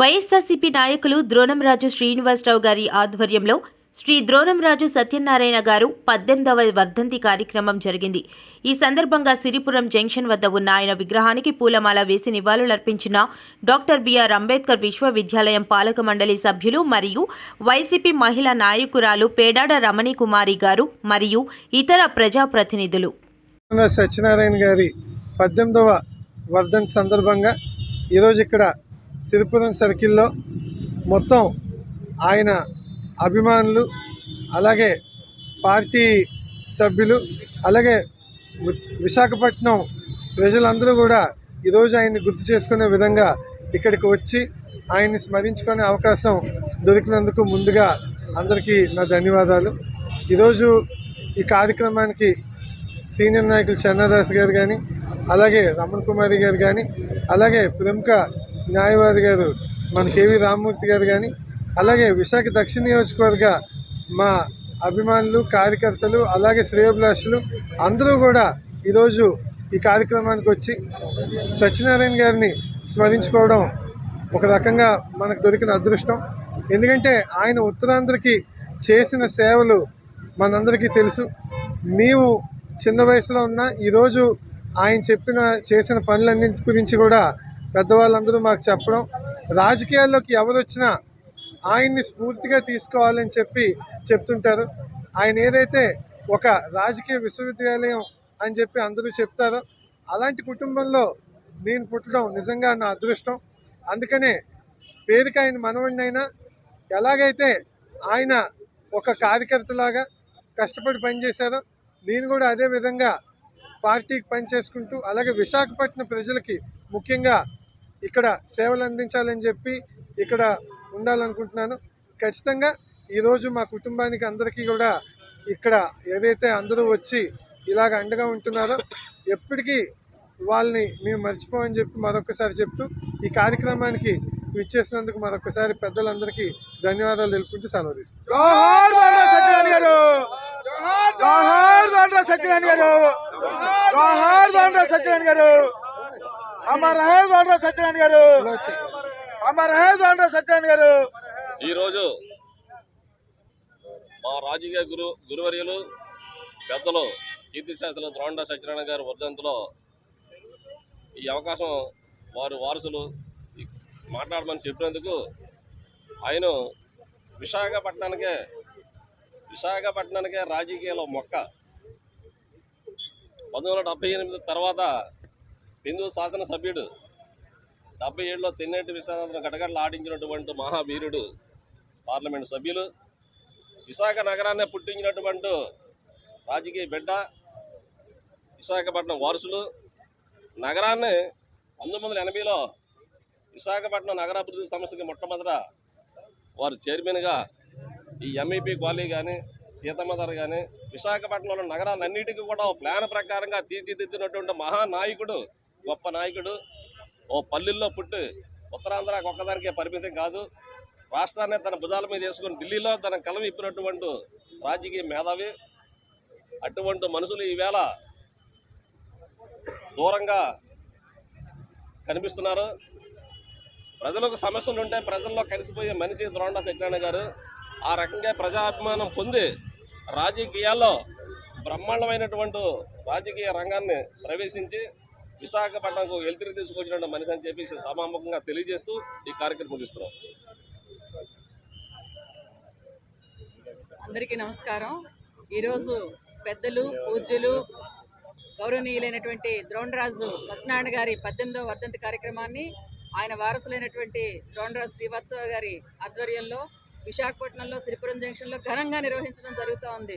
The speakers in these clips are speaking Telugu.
వైఎస్ఆర్సీపీ నాయకులు ద్రోణంరాజు శ్రీనివాసరావు గారి ఆధ్వర్యంలో శ్రీ ద్రోణంరాజు సత్యనారాయణ గారు పద్దెనిమిదవ వర్ధంతి కార్యక్రమం జరిగింది. ఈ సందర్భంగా సిరిపురం జంక్షన్ వద్ద ఉన్న ఆయన విగ్రహానికి పూలమాల వేసి నివాళులర్పించిన డాక్టర్ బిఆర్ అంబేద్కర్ విశ్వవిద్యాలయం పాలక మండలి సభ్యులు మరియు వైసీపీ మహిళా నాయకురాలు పేడాడ రమణి కుమారి గారు మరియు ఇతర ప్రజాప్రతినిధులు. సత్యనారాయణ గారి పద్దెనిమిదవ వర్ధంతి సందర్భంగా ఈరోజు ఇక్కడ సిరిపురం సర్కిల్లో మొత్తం ఆయన అభిమానులు అలాగే పార్టీ సభ్యులు అలాగే విశాఖపట్నం ప్రజలందరూ కూడా ఈరోజు ఆయన్ని గుర్తు చేసుకునే విధంగా ఇక్కడికి వచ్చి ఆయన్ని స్మరించుకునే అవకాశం దొరికినందుకు ముందుగా అందరికీ నా ధన్యవాదాలు. ఈరోజు ఈ కార్యక్రమానికి సీనియర్ నాయకులు చంద్రదాస్ గారు కానీ అలాగే రమణ కుమారి గారు కానీ అలాగే ప్రముఖ న్యాయవాది గారు మన కేవి రామ్మూర్తి గారు కానీ అలాగే విశాఖ దక్షిణ నియోజకవర్గ మా అభిమానులు కార్యకర్తలు అలాగే శ్రేయోభిలాషులు అందరూ కూడా ఈరోజు ఈ కార్యక్రమానికి వచ్చి సత్యనారాయణ గారిని స్మరించుకోవడం ఒక రకంగా మనకు దొరికిన అదృష్టం. ఎందుకంటే ఆయన ఉత్తరాంధ్రకి చేసిన సేవలు మనందరికీ తెలుసు. మేము చిన్న వయసులో ఉన్న ఈరోజు ఆయన చెప్పిన చేసిన పనులన్నింటి గురించి కూడా పెద్దవాళ్ళందరూ మాకు చెప్పడం రాజకీయాల్లోకి ఎవరు వచ్చినా ఆయన్ని స్ఫూర్తిగా తీసుకోవాలని చెప్పి చెప్తుంటారు. ఆయన ఏదైతే ఒక రాజకీయ విశ్వవిద్యాలయం అని చెప్పి అందరూ చెప్తారో అలాంటి కుటుంబంలో నేను పుట్టడం నిజంగా నా అదృష్టం. అందుకనే పేరుకి ఆయన మనవడినైనా ఎలాగైతే ఆయన ఒక కార్యకర్తలాగా కష్టపడి పనిచేశారో నేను కూడా అదే విధంగా పార్టీకి పనిచేసుకుంటూ అలాగే విశాఖపట్నం ప్రజలకి ముఖ్యంగా ఇక్కడ సేవలు అందించాలని చెప్పి ఇక్కడ ఉండాలనుకుంటున్నాను. ఖచ్చితంగా ఈరోజు మా కుటుంబానికి అందరికీ కూడా ఇక్కడ ఏదైతే అందరూ వచ్చి ఇలాగ అండగా ఉంటున్నారో ఎప్పటికీ వాళ్ళని మేము మర్చిపోమని చెప్పి మరొకసారి చెప్తూ ఈ కార్యక్రమానికి ఇచ్చేసినందుకు మరొకసారి పెద్దలందరికీ ధన్యవాదాలు తెలుపుకుంటూ సెలవు తీసుకుంటాం గారు జోహార్ దండ సత్యనారాయణ గారు అమర్ హే దండ సత్యనారాయణ గారు. అమర్ హే దండ సత్యనారాయణ గారు. ఈరోజు మా రాజకీయ గురు గురువర్యులు పెద్దలు కీర్తిశాస్త్రులు ద్రోండ సత్యనారాయణ గారు వర్ధంతిలో ఈ అవకాశం వారు వారసులు మాట్లాడమని చెప్పినందుకు ఆయన విశాఖపట్నానికే విశాఖపట్నానికే రాజకీయాల మొక్క. పంతొమ్మిది వందల డెబ్బై ఎనిమిది తర్వాత హిందూ శాసనసభ్యుడు డెబ్బై ఏడులో తెన్నేటి విశ్వనాథన్ గడగడలు ఆడించినటువంటి మహావీరుడు పార్లమెంట్ సభ్యులు. విశాఖ నగరాన్ని పుట్టించినటువంటి రాజకీయ బిడ్డ విశాఖపట్నం వారసులు. నగరాన్ని పంతొమ్మిది వందల ఎనభైలో విశాఖపట్నం నగరాభివృద్ధి సంస్థకి మొట్టమొదట వారు చైర్మన్గా ఈ ఎంఈపీ కాలనీ కానీ సీతమ్మధర కానీ విశాఖపట్నంలో నగరాలన్నిటికీ కూడా ప్లాన్ ప్రకారంగా తీర్చిదిద్దినటువంటి మహానాయకుడు గొప్ప నాయకుడు. ఓ పల్లెల్లో పుట్టి ఉత్తరాంధ్రకు ఒక్కదానికే పరిమితం కాదు. రాష్ట్రాన్ని తన భుజాల మీద వేసుకుని ఢిల్లీలో తన కలం ఇప్పినటువంటి రాజకీయ మేధావి. అటువంటి మనుషులు ఈవేళ దూరంగా కనిపిస్తున్నారు. ప్రజలకు సమస్యలు ఉంటే ప్రజల్లో కలిసిపోయే మనిషి ద్రోండ సత్యనారాయణ గారు. ఆ రకంగా ప్రజాభిమానం పొంది రాజకీయాల్లో బ్రహ్మాండమైనటువంటి రాజకీయ రంగాన్ని ప్రవేశించి విశాఖపట్నంకు వెలుతురు తీసుకొచ్చినటువంటి మనిషి అని చెప్పి సభాముఖంగా తెలియజేస్తూ ఈ కార్యక్రమం ముగిస్తున్నాం. అందరికీ నమస్కారం. ఈరోజు పెద్దలు పూజ్యులు గౌరవనీయులైనటువంటి ద్రోణరాజు సత్యనారాయణ గారి పద్దెనిమిదవ వర్ధంతి కార్యక్రమాన్ని ఆయన వారసులైనటువంటి ద్రోణరాజు శ్రీవత్సవ గారి ఆధ్వర్యంలో విశాఖపట్నంలో శ్రీపురం జంక్షన్లో ఘనంగా నిర్వహించడం జరుగుతూ ఉంది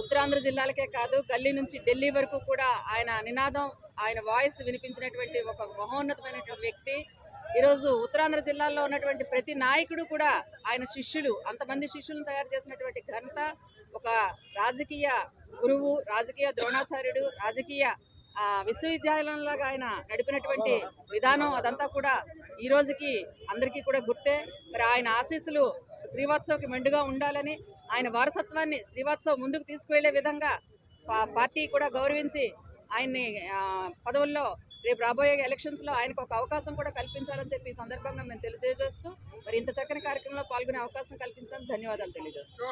ఉత్తరాంధ్ర జిల్లాలకే కాదు గల్లీ నుంచి ఢిల్లీ వరకు కూడా ఆయన నినాదం ఆయన వాయిస్ వినిపించినటువంటి ఒక మహోన్నతమైనటువంటి వ్యక్తి. ఈరోజు ఉత్తరాంధ్ర జిల్లాలో ఉన్నటువంటి ప్రతి నాయకుడు కూడా ఆయన శిష్యులు అంతమంది శిష్యులను తయారు చేసినటువంటి ఘనత ఒక రాజకీయ గురువు రాజకీయ ద్రోణాచార్యుడు రాజకీయ విశ్వవిద్యాలయంలాగా ఆయన నడిపినటువంటి విధానం అదంతా కూడా ఈ రోజుకి అందరికీ కూడా గుర్తే. మరి ఆయన ఆశీస్సులు శ్రీవాత్సవ్కి మెండుగా ఉండాలని ఆయన వారసత్వాన్ని శ్రీవాత్సవ్ ముందుకు తీసుకువెళ్ళే విధంగా పార్టీ కూడా గౌరవించి ఆయన్ని పదవుల్లో రేపు రాబోయే ఎలక్షన్స్లో ఆయనకు ఒక అవకాశం కూడా కల్పించాలని చెప్పి ఈ సందర్భంగా మేము తెలియజేస్తూ మరి ఇంత చక్కని కార్యక్రమంలో పాల్గొనే అవకాశం కల్పించడానికి ధన్యవాదాలు తెలియజేస్తాం.